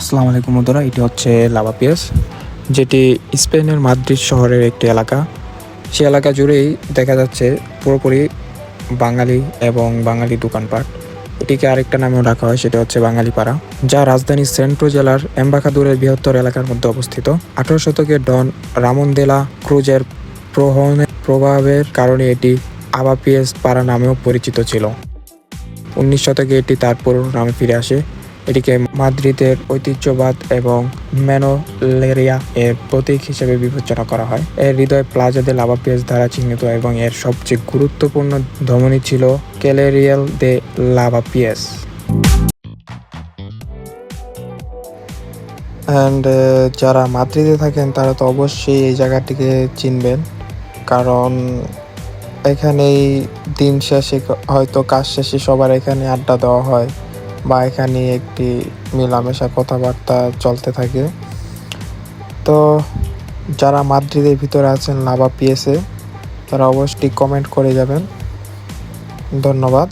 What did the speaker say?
আসসালামু আলাইকুম বন্ধুরা, এটি হচ্ছে লাভাপিয়াস যেটি স্পেনের মাদ্রিদ শহরের একটি এলাকা। সে এলাকা জুড়েই দেখা যাচ্ছে পুরোপুরি বাঙালি এবং বাঙালি দোকানপাট। এটিকে আরেকটা নামেও রাখা হয়, সেটা হচ্ছে বাঙালি পাড়া যা রাজধানী সেন্ট্রো জেলার এম্বাকাদুরের বৃহত্তর এলাকার মধ্যে অবস্থিত। আঠারো শতকে ডন রামন দেলা ক্রুজের প্রহনের প্রভাবের কারণে এটি আবাপিয়েস পাড়া নামেও পরিচিত ছিল। উনিশ শতকে এটি তার পুরনো নামে ফিরে আসে। এটিকে মাদ্রিদের ঐতিহ্যবাদ এবং ম্যানোলেরিয়া এর প্রতীক হিসেবে বিবেচনা করা হয়। এর হৃদয় প্লাজা দে লাভাপিয়াস দ্বারা চিহ্নিত এবং এর সবচেয়ে গুরুত্বপূর্ণ ধমনী ছিল ক্যালেরিয়াল দে লাভা লাভাপিয়াস অ্যান্ড যারা মাদ্রিদে থাকেন, তারা তো অবশ্যই এই জায়গাটিকে চিনবেন। কারণ এখানেই দিন শেষে হয়তো কাজ শেষে সবার এখানে আড্ডা দেওয়া হয়। বা এখানে একটি মেলামেশা কথাবার্তা চলতে থাকে। তো যারা মাদ্রিদের ভিতরে আছেন লাভা পিএসে তারা অবশ্যই কমেন্ট করে যাবেন। ধন্যবাদ।